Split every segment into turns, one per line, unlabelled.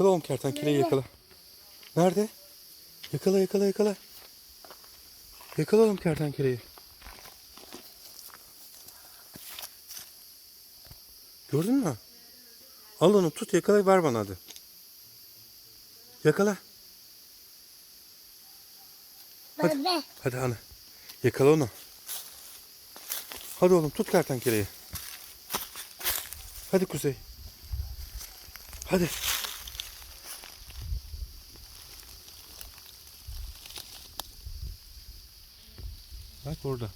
Yakala oğlum kertenkeleyi yakala. Nerede? Yakala yakala yakala. Yakala oğlum kertenkeleyi. Gördün mü? Al onu tut yakala ver bana hadi. Yakala. Hadi.
Bebe.
Hadi ana. Yakala onu. Hadi oğlum tut kertenkeleyi. Hadi Kuzey. Hadi. Bak orada.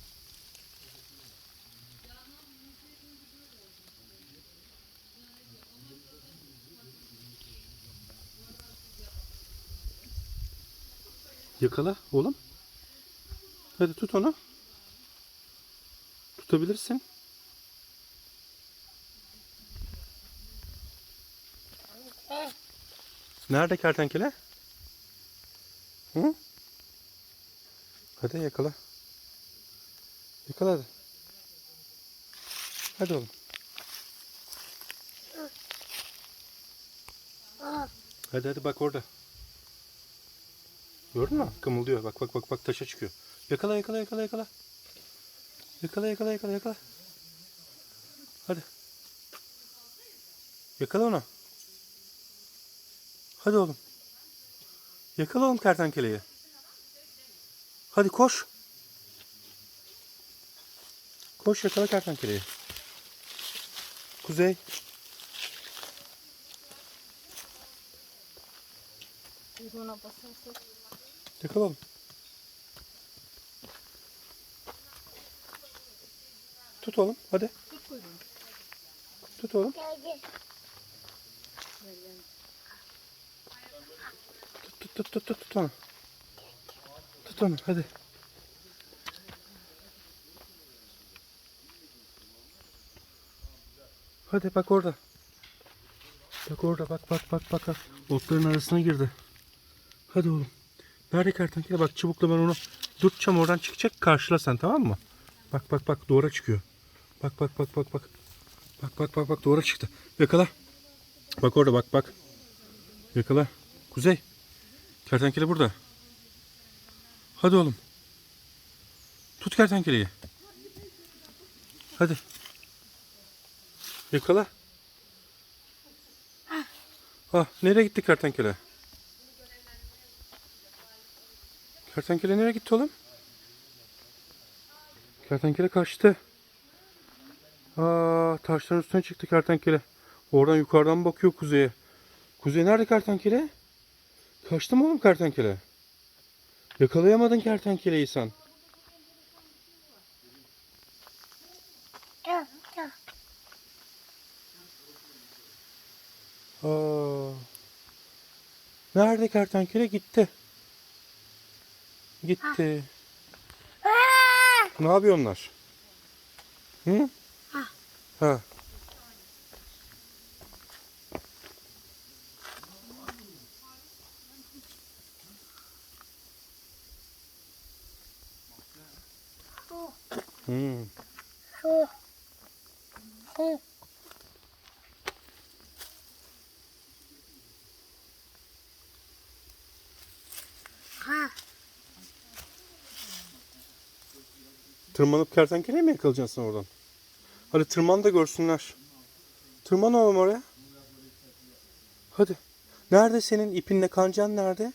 Yakala oğlum. Hadi tut onu. Tutabilirsin. Nerede kertenkele? Hı? Hadi yakala. Yakala hadi. Hadi oğlum. Hadi hadi bak orada. Gördün mü? Kımıldıyor. Bak bak bak bak taşa çıkıyor. Yakala yakala yakala yakala. Yakala yakala yakala yakala. Hadi. Yakala onu. Hadi oğlum. Yakala oğlum kertenkeleyi. Hadi koş. Koş yakala kertenkeleyi. Kuzey.
kuyruğuna basarsak.
Yakala oğlum. Tut oğlum hadi.
Tut kuyruğunu.
Tut oğlum.
Gel gel.
Tut tut tut tut tut onu. Tut onu hadi. Hadi bak orada. Bak orada bak bak bak bak. bak. Otların arasına girdi. Hadi oğlum. Nerede kertenkele? Bak çubukla ben onu tutacağım oradan çıkacak. Karşıla sen tamam mı? Bak bak bak doğru çıkıyor. Bak bak bak bak bak. Bak bak bak bak doğru çıktı. Yakala. Bak orada bak bak. Yakala. Kuzey. Kertenkele burada. Hadi oğlum. Tut kertenkeleyi. Hadi. Yakala. Ah, nereye gitti kertenkele? Kertenkele nereye gitti oğlum? Kertenkele kaçtı. Aa, taşların üstüne çıktı kertenkele. Oradan yukarıdan bakıyor kuzeye. Kuzey nerede kertenkele? Kaçtı mı oğlum kertenkele? Yakalayamadın kertenkeleyi sen. Aa. Nerede kertenkele? Gitti. Gitti.
Aa!
Ne yapıyor onlar? Hı? Ha.
Su.
Hı.
Su. Su.
Tırmanıp kertenkeleyi mi yakalayacaksın oradan? Hadi tırman da görsünler. Tırman oğlum oraya. Hadi. Nerede senin ipinle kancan nerede?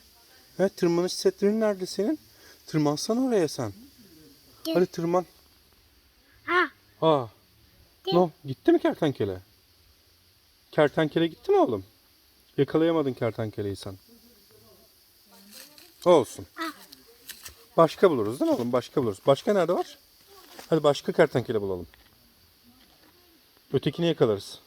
He, tırmanış setlerin nerede senin? Tırmansana oraya sen. Hadi tırman.
Ha. Gel.
No, gitti mi kertenkele? Kertenkele gitti mi oğlum? Yakalayamadın kertenkeleyi sen. Olsun. Başka buluruz değil mi oğlum? Başka buluruz. Başka nerede var? Hadi başka kertenkele bulalım. Ötekini yakalarız.